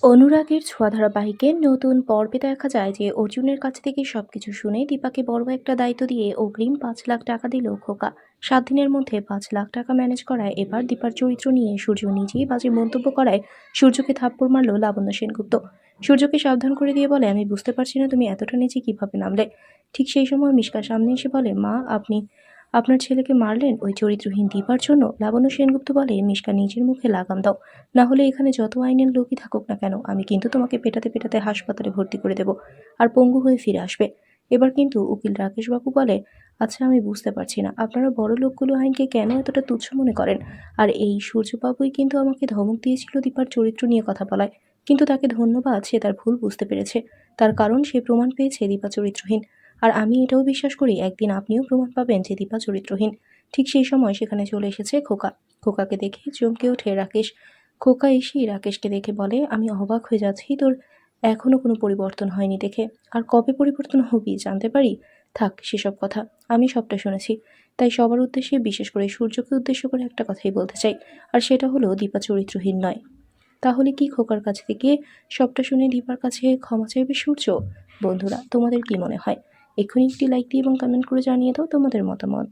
অনুরাগের ছোঁয়া ধারাবাহিকের নতুন পর্বে দেখা যায় যে অর্জুনের কাছ থেকে সবকিছু শুনে দীপাকে বড় একটা দায়িত্ব দিয়ে অগ্রিম পাঁচ লাখ টাকা দিল খোকা। সাত দিনের মধ্যে পাঁচ লাখ টাকা ম্যানেজ করায় এবার দীপার চরিত্র নিয়ে সূর্য নিজেই বাজে মন্তব্য করায় সূর্যকে থাপ্পড় মারল লাবণ্য সেনগুপ্ত। সূর্যকে সাবধান করে দিয়ে বলে, আমি বুঝতে পারছি না তুমি এতটা নিচে কীভাবে নামলে। ঠিক সেই সময় মিশকা সামনে এসে বলে, মা, আপনি আপনার ছেলেকে মারলেন ওই চরিত্রহীন দীপার জন্য? লাবণ্য সেনগুপ্ত বলে, মিশকা নিজের মুখে লাগাম দাও। না হলে এখানে যত আইনের লোকই থাকুক না কেন, আমি কিন্তু তোমাকে পেটাতে পেটাতে হাসপাতালে ভর্তি করে দেব আর পঙ্গু হয়ে ফিরে আসবে। এবার কিন্তু উকিল রাকেশবাবু বলে আচ্ছা আমি বুঝতে পারছি না। আপনারা বড় লোকগুলো আইনকে কেন এতটা তুচ্ছ মনে করেন? আর এই সূর্যবাবুই কিন্তু আমাকে ধমক দিয়েছিল দীপার চরিত্র নিয়ে কথা বলায়। কিন্তু তাকে ধন্যবাদ, সে তার ভুল বুঝতে পেরেছে। তার কারণ সে প্রমাণ পেয়েছে দীপা চরিত্রহীন। আর আমি এটাও বিশ্বাস করি, একদিন আপনিও প্রমাণ পাবেন যে দীপা চরিত্রহীন। ঠিক সেই সময় সেখানে চলে এসেছে খোকা। খোকাকে দেখে চমকে ওঠে রাকেশ। খোকা এসেই রাকেশকে দেখে বলে, আমি অবাক হয়ে যাচ্ছি, তোর এখনও কোনো পরিবর্তন হয়নি দেখে। আর কবে পরিবর্তন হবি জানতে পারি? থাক, সেসব কথা। আমি সবটা শুনেছি। তাই সবার উদ্দেশ্যে, বিশেষ করে সূর্যকে উদ্দেশ্য করে একটা কথাই বলতে চাই। আর সেটা হলো, দীপা চরিত্রহীন নয়। তাহলে কি খোকার কাছ থেকে সবটা শুনে দীপার কাছে ক্ষমা চাইবে সূর্য? বন্ধুরা, তোমাদের কি মনে হয়? এক্ষুনি একটি লাইক দিয়ে এবং কমেন্ট করে জানিয়ে দাও তোমাদের মতামত।